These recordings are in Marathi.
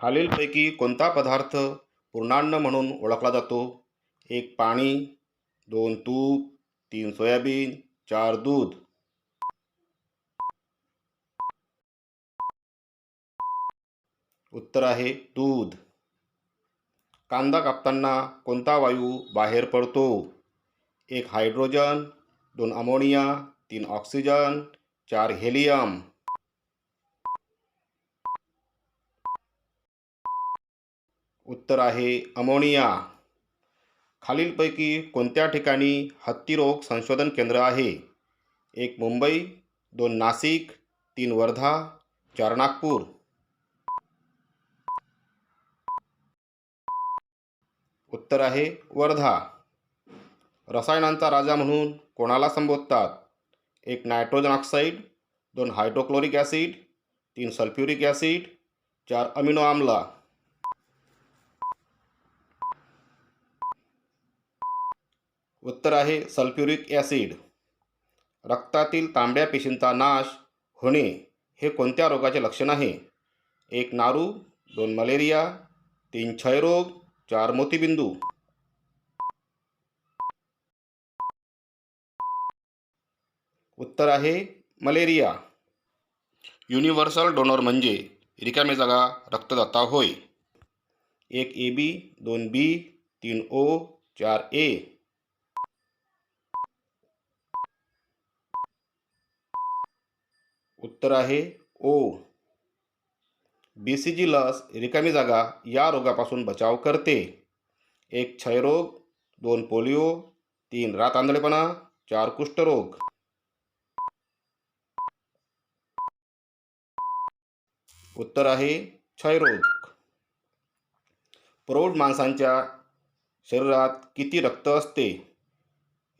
खालीलपैकी कोणता पदार्थ पूर्णान्न म्हणून ओळखला जातो? एक पाणी दोन तूप तीन सोयाबीन चार दूध. उत्तर आहे दूध. कांदा कापताना कोणता वायू बाहेर पडतो? एक हायड्रोजन दोन अमोनिया तीन ऑक्सिजन चार हेलियम. उत्तर आहे अमोनिया. खालीलपैकी कोणत्या ठिकाणी हत्तीरोग संशोधन केंद्र आहे? एक मुंबई दोन नाशिक तीन वर्धा चार नागपूर. उत्तर आहे वर्धा. रसायनांचा राजा म्हणून कोणाला संबोधतात? एक नायट्रोजन ऑक्साईड दोन हायड्रोक्लोरिक ॲसिड तीन सल्फ्युरिक ॲसिड चार अमिनो आम्ला उत्तर आहे सल्फ्युरिक ॲसिड. रक्तातील तांबड्या पेशींचा नाश होणे हे कोणत्या रोगाचे लक्षण आहे? एक नारू दोन मलेरिया तीन क्षयरोग चार मोतीबिंदू. उत्तर आहे मलेरिया. युनिव्हर्सल डोनर म्हणजे रिकामे जागा रक्तदाता होय. एक ए बी दोन बी तीन ओ चार ए. उत्तर आहे ओ. बी सी जी लस रिकामी जागा या रोगापासून बचाव करते. एक क्षयरोग दोन पोलिओ तीन रात आंधळेपणा चार कुष्ठरोग. उत्तर आहे क्षयरोग. प्रौढ माणसांच्या शरीरात किती रक्त असते?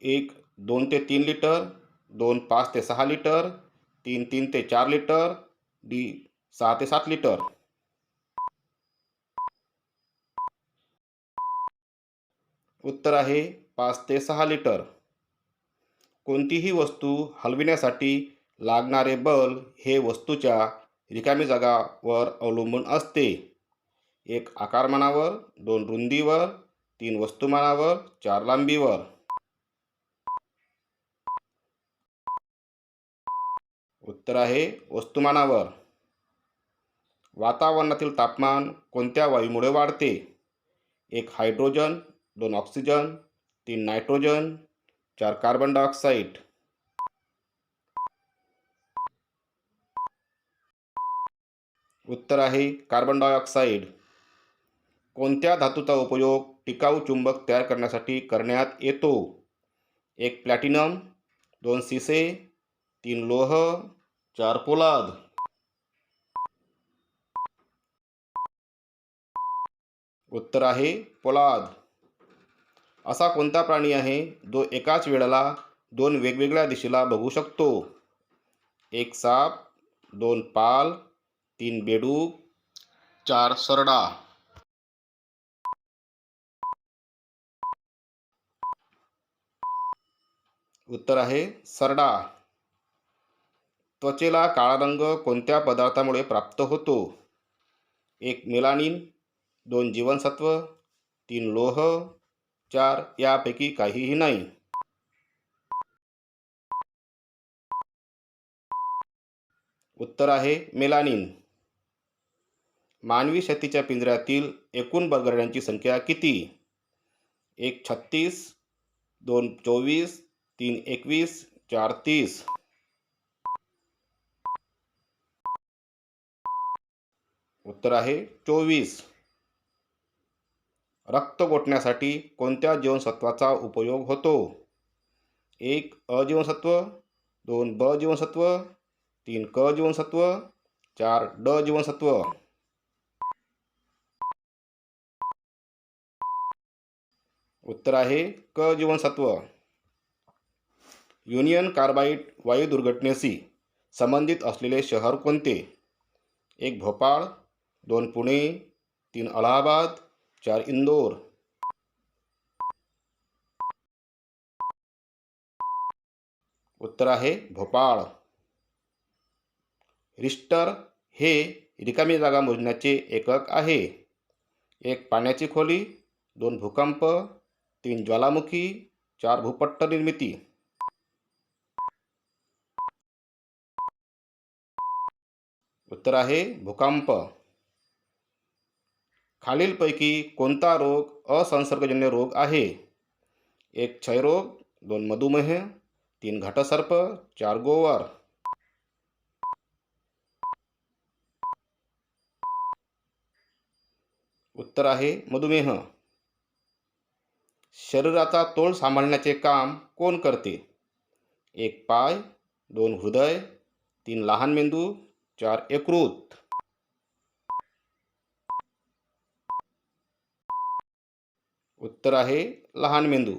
एक दोन ते तीन लिटर दोन पाच ते सहा लिटर तीन तीन ते चार लिटर डी सहा ते सात लिटर. उत्तर आहे पाच ते सहा लिटर. कोणतीही वस्तू हलविण्यासाठी लागणारे बल हे वस्तूच्या रिकामी जागावर अवलंबून असते. एक आकारमानावर दोन रुंदीवर तीन वस्तुमानावर चार लांबीवर. उत्तर आहे वस्तुमानावर. वातावरणातील तापमान कोणत्या वायूमुळे वाढते? एक हायड्रोजन दोन ऑक्सिजन तीन नायट्रोजन चार कार्बन डायऑक्साईड. उत्तर आहे कार्बन डायऑक्साईड. कोणत्या धातूचा उपयोग टिकाऊ चुंबक तयार करण्यासाठी करण्यात येतो? एक प्लॅटिनम दोन सिसे तीन लोह चार पोलाद. उत्तर आहे पोलाद. असा कोणता प्राणी आहे जो एकाच वेळेला दोन वेगवेगळ्या दिशेला बघू शकतो? एक साप दोन पाल तीन बेडूक चार सरडा. उत्तर आहे सरडा. त्वचेला काळा रंग कोणत्या पदार्थामुळे प्राप्त होतो? एक मेलानिन दोन जीवनसत्व तीन लोह चार यापैकी काहीही नाही. उत्तर आहे मेलानिन. मानवी शेतीच्या पिंजऱ्यातील एकूण बगरण्यांची संख्या किती? एक छत्तीस दोन चोवीस तीन एकवीस चार तीस. उत्तर आहे चोवीस. रक्त गोठण्यासाठी कोणत्या जीवनसत्वाचा उपयोग होतो? एक अ जीवनसत्व दोन ब जीवनसत्व तीन क जीवनसत्व चार ड जीवनसत्व. उत्तर आहे क जीवनसत्व. युनियन कार्बाईड वायू दुर्घटनेशी संबंधित असलेले शहर कोणते? एक भोपाळ दोन पुणे तीन अलाहाबाद चार इंदोर. उत्तर आहे भोपाळ. रिस्टर हे रिकामी जागा मोजण्याचे एकक आहे. एक पाण्याची खोली दोन भूकंप तीन ज्वालामुखी चार भूपट्ट निर्मिती. उत्तर आहे भूकंप. खालीलपैकी कोणता रोग असंसर्गजन्य रोग आहे? एक क्षयरोग दोन मधुमेह तीन घटसर्प चार गोवर. उत्तर आहे मधुमेह. शरीराचा तोल सांभाळण्याचे काम कोण करते? एक पाय दोन हृदय तीन लहान मेंदू चार यकृत. उत्तर आहे लहान मेंदू.